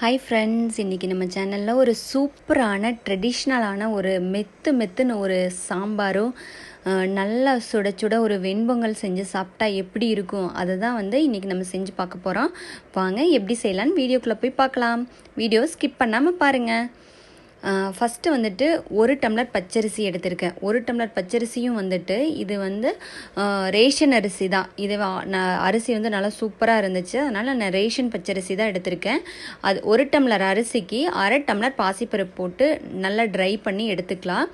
Hi friends இன்றைக்கி நம்ம சேனலில் ஒரு சூப்பரான ட்ரெடிஷ்னலான ஒரு மெத்து மெத்துன்னு ஒரு சாம்பாரும் நல்லா சுட சுட ஒரு வெண்பொங்கல் செஞ்சு சாப்பிட்டா எப்படி இருக்கும்? அதை தான் வந்து இன்றைக்கி நம்ம செஞ்சு பார்க்க போகிறோம் வாங்க எப்படி செய்யலான்னு வீடியோக்குள்ளே போய் பார்க்கலாம். வீடியோ ஸ்கிப் பண்ணாமல் பாருங்கள் ஃபஸ்ட்டு வந்துட்டு ஒரு டம்ளர் பச்சரிசி எடுத்திருக்கேன். ஒரு டம்ளர் பச்சரிசியும் வந்துட்டு இது வந்து ரேஷன் அரிசி தான். இது வா- நான் அரிசி வந்து நல்லா சூப்பராக இருந்துச்சு. அதனால் நான் ரேஷன் பச்சரிசி தான் எடுத்திருக்கேன். அது ஒரு டம்ளர் அரிசிக்கு அரை டம்ளர் பாசிப்பருப்பு போட்டு நல்லா ட்ரை பண்ணி எடுத்துக்கலாம்.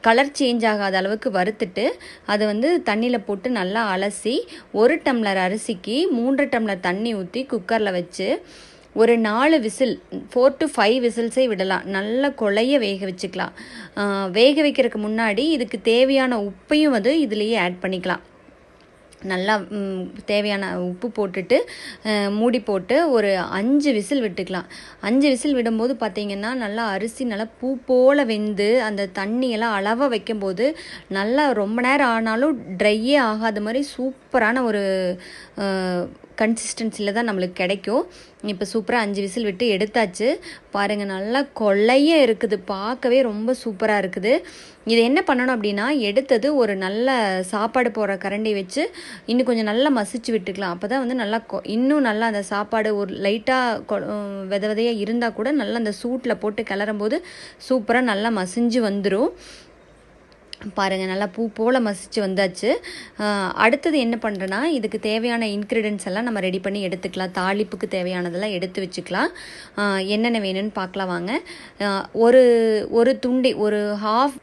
கலர் சேஞ்ச் ஆகாத அளவுக்கு வறுத்துட்டு அதை வந்து தண்ணியில் போட்டு நல்லா அலசி ஒரு டம்ளர் அரிசிக்கு மூன்று டம்ளர் தண்ணி ஊற்றி குக்கரில் வச்சு ஒரு நாலு விசில் ஃபோர் டு ஃபைவ் விசில்ஸே விடலாம். நல்லா கொலைய வேக வச்சுக்கலாம். வேக வைக்கிறதுக்கு முன்னாடி இதுக்கு தேவையான உப்பையும் வந்து இதுலேயே ஆட் பண்ணிக்கலாம். நல்லா தேவையான உப்பு போட்டுட்டு மூடி போட்டு ஒரு அஞ்சு விசில் விட்டுக்கலாம். அஞ்சு விசில் விடும்போது பார்த்தீங்கன்னா நல்லா அரிசி நல்லா பூ போல் வெந்து அந்த தண்ணியெல்லாம் அளவாக வைக்கும்போது நல்லா ரொம்ப நேரம் ஆனாலும் ட்ரையே ஆகாத மாதிரி சூப்பரான ஒரு கன்சிஸ்டன்சியில் தான் நம்மளுக்கு கிடைக்கும். இப்போ சூப்பராக அஞ்சு விசில் விட்டு எடுத்தாச்சு. பாருங்கள் நல்லா கொள்ளைய இருக்குது. பார்க்கவே ரொம்ப சூப்பராக இருக்குது. இது என்ன பண்ணணும் அப்படின்னா எடுத்தது ஒரு நல்ல சாப்பாடு போடுற கரண்டி வச்சு இன்னும் கொஞ்சம் நல்லா மசிச்சு விட்டுக்கலாம். அப்போ தான் வந்து நல்லா கொ- இன்னும் நல்லா அந்த சாப்பாடு ஒரு லைட்டாக வித விதையாக இருந்தால் கூட நல்லா அந்த சூட்டில் போட்டு கிளறும் போது சூப்பராக நல்லா மசிஞ்சு வந்துடும் பாருங்கள் நல்லா பூ போல் மசிச்சு வந்தாச்சு. அடுத்தது என்ன பண்ணுறேன்னா இதுக்கு தேவையான இன்க்ரீடியன்ஸ் எல்லாம் நம்ம ரெடி பண்ணி எடுத்துக்கலாம். தாளிப்புக்கு தேவையானதெல்லாம் எடுத்து வச்சுக்கலாம். என்னென்ன வேணும்னு பார்க்கலாம் வாங்க. ஒரு ஒரு துண்டி ஒரு ஹாஃப்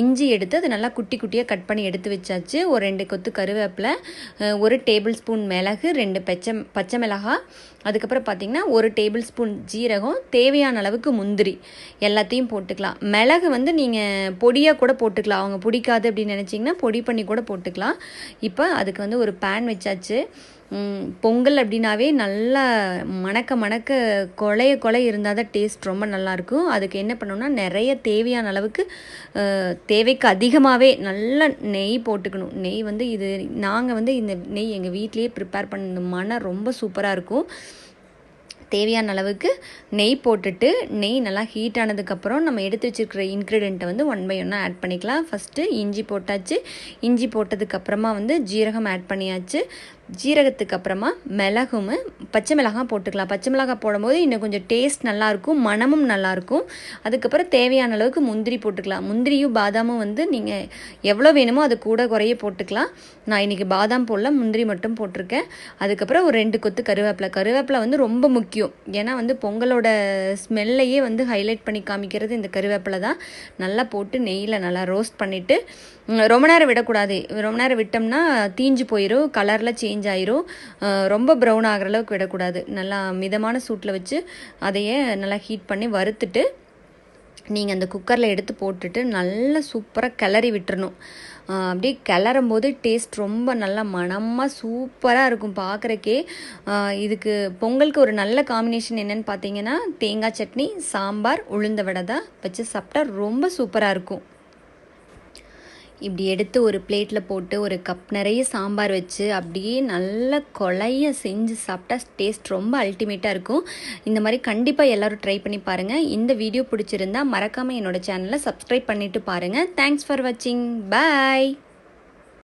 இஞ்சி எடுத்து அதை நல்லா குட்டி குட்டியாக கட் பண்ணி எடுத்து வச்சாச்சு. ஒரு ரெண்டு கொத்து கருவேப்பிலை ஒரு டேபிள் ஸ்பூன் மிளகு ரெண்டு பச்சை பச்சை மிளகாய் அதுக்கப்புறம் பார்த்தீங்கன்னா ஒரு டேபிள் ஸ்பூன் ஜீரகம் தேவையான அளவுக்கு முந்திரி எல்லாத்தையும் போட்டுக்கலாம். மிளகு வந்து நீங்கள் பொடியாக கூட போட்டுக்கலாம். அவங்க பிடிக்காது அப்படின்னு நினச்சிங்கன்னா பொடி பண்ணி கூட போட்டுக்கலாம். இப்போ அதுக்கு வந்து ஒரு பேன் வச்சாச்சு. பொங்கல் அப்படின்னாவே நல்லா மணக்க மணக்க கொலைய கொலை இருந்தால் தான் டேஸ்ட் ரொம்ப நல்லாயிருக்கும். அதுக்கு என்ன பண்ணணும்னா நிறைய தேவையான அளவுக்கு தேவைக்கு அதிகமாகவே நல்லா நெய் போட்டுக்கணும். நெய் வந்து இது நாங்கள் வந்து இந்த நெய் எங்கள் வீட்லேயே ப்ரிப்பேர் பண்ண மனம் ரொம்ப சூப்பராக இருக்கும். தேவையான அளவுக்கு நெய் போட்டுட்டு நெய் நல்லா ஹீட் ஆனதுக்கப்புறம் நம்ம எடுத்து வச்சுருக்கிற இன்க்ரீடியண்ட்டை வந்து ஒன் பை ஒன்னாக ஆட் பண்ணிக்கலாம். ஃபஸ்ட்டு இஞ்சி போட்டாச்சு. இஞ்சி போட்டதுக்கப்புறமா வந்து ஜீரகம் ஆட் பண்ணியாச்சு. ஜீரகத்துக்கு அப்புறமா மிளகும் பச்சை மிளகாய் போட்டுக்கலாம். பச்சை மிளகாய் போடும்போது இன்னும் கொஞ்சம் டேஸ்ட் நல்லாயிருக்கும் மணமும் நல்லாயிருக்கும். அதுக்கப்புறம் தேவையான அளவுக்கு முந்திரி போட்டுக்கலாம். முந்திரியும் பாதாமும் வந்து நீங்கள் எவ்வளோ வேணுமோ அது கூட குறைய போட்டுக்கலாம். நான் இன்றைக்கி பாதாம் போடல முந்திரி மட்டும் போட்டிருக்கேன். அதுக்கப்புறம் ஒரு ரெண்டு கொத்து கருவேப்பிலை. கருவேப்பிலை வந்து ரொம்ப முக்கியம். ஏன்னா வந்து பொங்கலோட ஸ்மெல்லையே வந்து ஹைலைட் பண்ணி காமிக்கிறது இந்த கருவேப்பிலை தான். நல்லா போட்டு நெய்யில் நல்லா ரோஸ்ட் பண்ணிவிட்டு ரொம்ப நேரம் விடக்கூடாது. ரொம்ப நேரம் விட்டோம்னா தீஞ்சு போயிடும் கலரில் சேஞ்ச் ஆயிரும். ரொம்ப ப்ரௌன் ஆகிற அளவுக்கு விடக்கூடாது. நல்லா மிதமான சூட்டில் வச்சு அதையே நல்லா ஹீட் பண்ணி வறுத்துட்டு நீங்கள் அந்த குக்கரில் எடுத்து போட்டுட்டு நல்லா சூப்பராக கிளறி விட்டுறணும். அப்படியே கிளறும் போது டேஸ்ட் ரொம்ப நல்லா மணமாக சூப்பராக இருக்கும் பார்க்குறக்கே இதுக்கு பொங்கலுக்கு ஒரு நல்ல காம்பினேஷன் என்னன்னு பார்த்தீங்கன்னா தேங்காய் சட்னி சாம்பார் உளுந்த வடை தான் வச்சு சாப்பிட்டா ரொம்ப சூப்பராக இருக்கும். இப்படி எடுத்து ஒரு பிளேட்டில் போட்டு ஒரு கப் நிறைய சாம்பார் வச்சு அப்படியே நல்ல கொலைய செஞ்சு சாப்பிட்டா டேஸ்ட் ரொம்ப அல்டிமேட்டாக இருக்கும். இந்த மாதிரி கண்டிப்பாக எல்லோரும் ட்ரை பண்ணி பாருங்கள் இந்த வீடியோ பிடிச்சிருந்தா மறக்காமல் என்னோடய சேனலை சப்ஸ்கிரைப் பண்ணிவிட்டு பாருங்கள் தேங்க்ஸ் ஃபார் வாட்சிங் பாய்